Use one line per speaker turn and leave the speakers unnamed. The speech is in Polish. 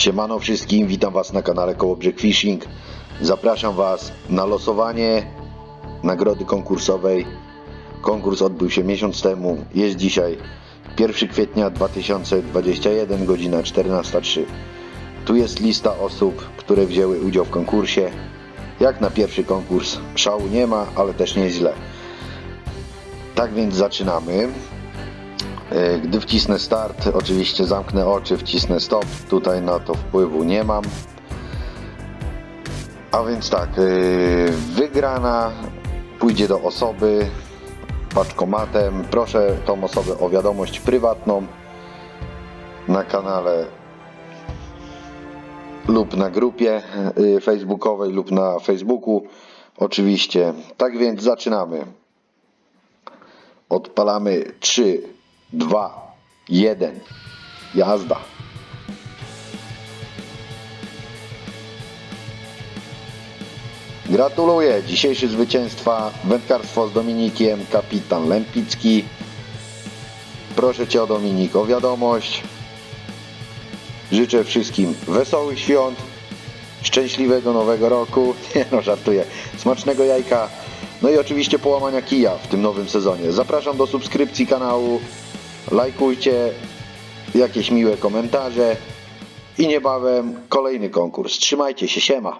Siemano wszystkim, witam Was na kanale Kołobrzeg Fishing. Zapraszam Was na losowanie nagrody konkursowej. Konkurs odbył się miesiąc temu, jest dzisiaj 1 kwietnia 2021, godzina 14.03. Tu jest lista osób, które wzięły udział w konkursie. Jak na pierwszy konkurs szału nie ma, ale też nie. Tak więc zaczynamy. E, Gdy wcisnę start, oczywiście zamknę oczy, wcisnę stop. Tutaj na to wpływu nie mam. A więc tak, e, wygrana pójdzie do osoby paczkomatem. Proszę tą osobę o wiadomość prywatną na kanale lub na grupie y, facebookowej lub na Facebooku. Oczywiście. Tak więc zaczynamy. Odpalamy 3, 2, 1. Jazda. Gratuluję. Dzisiejszy zwycięstwa wędkarstwo z Dominikiem, kapitan Lempicki. Proszę Cię o Dominik o wiadomość. Życzę wszystkim wesołych świąt, szczęśliwego nowego roku. Nie no, żartuję. Smacznego jajka. No i oczywiście połamania kija w tym nowym sezonie. Zapraszam do subskrypcji kanału. Lajkujcie jakieś miłe komentarze. I niebawem kolejny konkurs. Trzymajcie się, siema.